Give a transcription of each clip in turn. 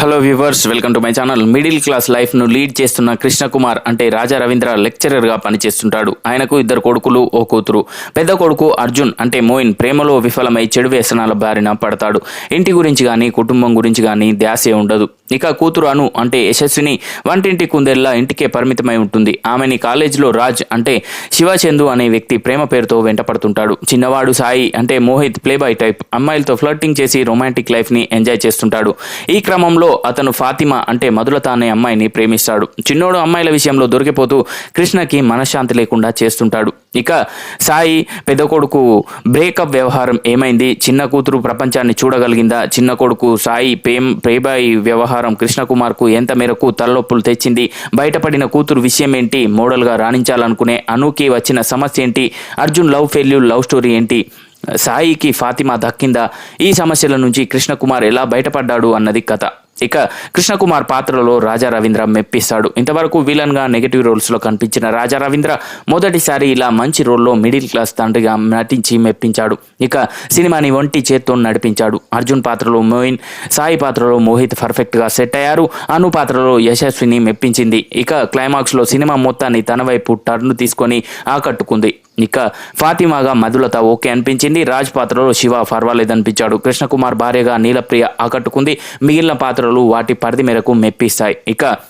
Hello viewers welcome to my channel. Middle class లైఫ్ను lead చేస్తున్న కృష్ణ కుమార్ అంటే రాజా రవీంద్ర లెక్చరర్గా పనిచేస్తుంటాడు. ఆయనకు ఇద్దరు కొడుకులు ఓ కూతురు. పెద్ద కొడుకు అర్జున్ అంటే మోయిన్ ప్రేమలో విఫలమై చెడు వ్యసనాల బారిన పడతాడు. ఇంటి గురించి కానీ కుటుంబం గురించి కానీ ధ్యాసే ఉండదు. ఇక కూతురు అను అంటే యశస్విని వంటింటి కుందేళ్ళ ఇంటికే పరిమితమై ఉంటుంది. ఆమెని కాలేజీలో రాజ్ అంటే శివచందు అనే వ్యక్తి ప్రేమ పేరుతో వెంటపడుతుంటాడు. చిన్నవాడు సాయి అంటే మోహిత్ ప్లేబాయ్ టైప్. అమ్మాయిలతో ఫ్లర్టింగ్ చేసి రొమాంటిక్ లైఫ్ని ఎంజాయ్ చేస్తుంటాడు. ఈ క్రమంలో అతను ఫాతిమా అంటే మధులత అనే అమ్మాయిని ప్రేమిస్తాడు. చిన్నోడు అమ్మాయిల విషయంలో దొరికిపోతూ కృష్ణకి మనశ్శాంతి లేకుండా చేస్తుంటాడు. ఇక సాయి పెద్ద కొడుకు బ్రేకప్ వ్యవహారం ఏమైంది? చిన్న కూతురు ప్రపంచాన్ని చూడగలిగిందా? చిన్న కొడుకు సాయి ప్రేమ్ ప్రేబాయి వ్యవహారం కృష్ణకుమార్కు ఎంత మేరకు తలనొప్పులు తెచ్చింది? బయటపడిన కూతురు విషయం ఏంటి? మోడల్గా రాణించాలనుకునే అనుకి వచ్చిన సమస్య ఏంటి? Arjun love failure love story ఏంటి? సాయికి ఫాతిమా దక్కిందా? ఈ సమస్యల నుంచి కృష్ణకుమార్ ఎలా బయటపడ్డాడు అన్నది కథ. ఇక కృష్ణకుమార్ పాత్రలో రాజా రవీంద్ర మెప్పిస్తాడు. ఇంతవరకు విలన్గా నెగిటివ్ రోల్స్లో కనిపించిన రాజా రవీంద్ర మొదటిసారి ఇలా మంచి రోల్లో మిడిల్ క్లాస్ తండ్రిగా నటించి మెప్పించాడు. ఇక సినిమాని ఒంటి చేత్తో నడిపించాడు. అర్జున్ పాత్రలో మోయిన్ సాయి పాత్రలో మోహిత్ పర్ఫెక్ట్గా సెట్ అయ్యారు. అను పాత్రలో యశస్విని మెప్పించింది. ఇక క్లైమాక్స్లో సినిమా మొత్తాన్ని తన వైపు టర్న్ తీసుకొని ఆకట్టుకుంది. ఇక ఫాతిమాగా మధులత ఓకే అనిపించింది. రాజ్ పాత్రలో శివ పర్వాలేదనిపించాడు కృష్ణకుమార్ భార్యగా నీలప్రియ ఆకట్టుకుంది. మిగిలిన పాత్రలు వాటి పరిధి మేరకు మెప్పిస్తాయి. ఇక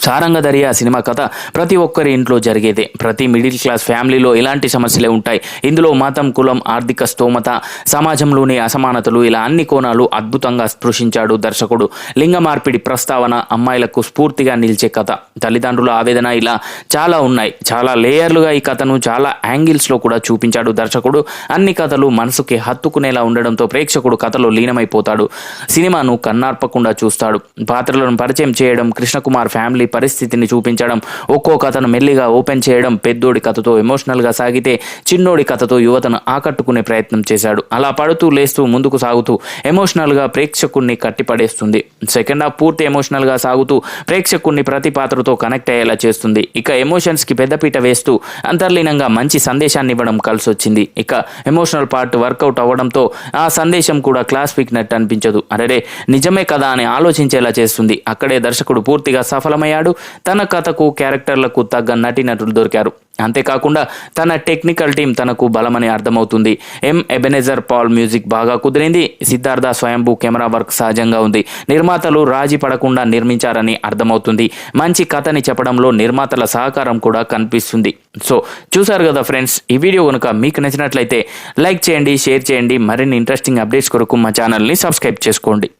సారంగధరియ సినిమా కథ ప్రతి ఒక్కరి ఇంట్లో జరిగేదే. ప్రతి మిడిల్ క్లాస్ ఫ్యామిలీలో ఇలాంటి సమస్యలే ఉంటాయి. ఇందులో మతం కులం ఆర్థిక స్తోమత సమాజంలోని అసమానతలు ఇలా అన్ని కోణాలు అద్భుతంగా స్పృశించాడు దర్శకుడు. లింగ మార్పిడి ప్రస్తావన అమ్మాయిలకు స్ఫూర్తిగా నిలిచే కథ. తల్లిదండ్రుల ఆవేదన ఇలా చాలా ఉన్నాయి. చాలా లేయర్లుగా ఈ కథను చాలా యాంగిల్స్లో కూడా చూపించాడు దర్శకుడు. అన్ని కథలు మనసుకి హత్తుకునేలా ఉండడంతో ప్రేక్షకుడు కథలో లీనమైపోతాడు. సినిమాను కన్నార్పకుండా చూస్తాడు. పాత్రలను పరిచయం చేయడం కృష్ణకుమార్ ఫ్యామిలీ పరిస్థితిని చూపించడం ఒక్కో కథను మెల్లిగా ఓపెన్ చేయడం పెద్దోడి కథతో ఎమోషనల్గా సాగితే చిన్నోడి కథతో యువతను ఆకట్టుకునే ప్రయత్నం చేశాడు. అలా పడుతూ లేస్తూ ముందుకు సాగుతూ ఎమోషనల్గా ప్రేక్షకుణ్ణి కట్టిపడేస్తుంది. సెకండ్ హాఫ్ పూర్తి ఎమోషనల్గా సాగుతూ ప్రేక్షకుణ్ణి ప్రతి పాత్రతో కనెక్ట్ అయ్యేలా చేస్తుంది. ఇక ఎమోషన్స్కి పెద్దపీట వేస్తూ అంతర్లీనంగా మంచి సందేశాన్ని ఇవ్వడం కలిసి వచ్చింది ఇక ఎమోషనల్ పార్ట్ వర్కౌట్ అవ్వడంతో ఆ సందేశం కూడా క్లాస్ నట్టు అనిపించదు. అరే నిజమే కదా అని ఆలోచించేలా చేస్తుంది. అక్కడే దర్శకుడు పూర్తిగా సఫలమయ్యాడు తన కథకు క్యారెక్టర్లకు తగ్గ నటీనటులు దొరికారు. అంతేకాకుండా తన టెక్నికల్ టీం తనకు బలమని అర్థమవుతుంది. ఎం. ఎబెనెజర్ పాల్ మ్యూజిక్ బాగా కుదిరింది. సిద్ధార్థ స్వయంభూ కెమెరా వర్క్ సహజంగా ఉంది. నిర్మాతలు రాజీ పడకుండా నిర్మించారని అర్థమవుతుంది. మంచి కథని చెప్పడంలో నిర్మాతల సహకారం కూడా కనిపిస్తుంది. సో చూసారు కదా ఫ్రెండ్స్ ఈ వీడియో కనుక మీకు నచ్చినట్లయితే లైక్ చేయండి షేర్ చేయండి. మరిన్ని ఇంట్రెస్టింగ్ అప్డేట్స్ కొరకు మా ఛానల్ని సబ్స్క్రైబ్ చేసుకోండి.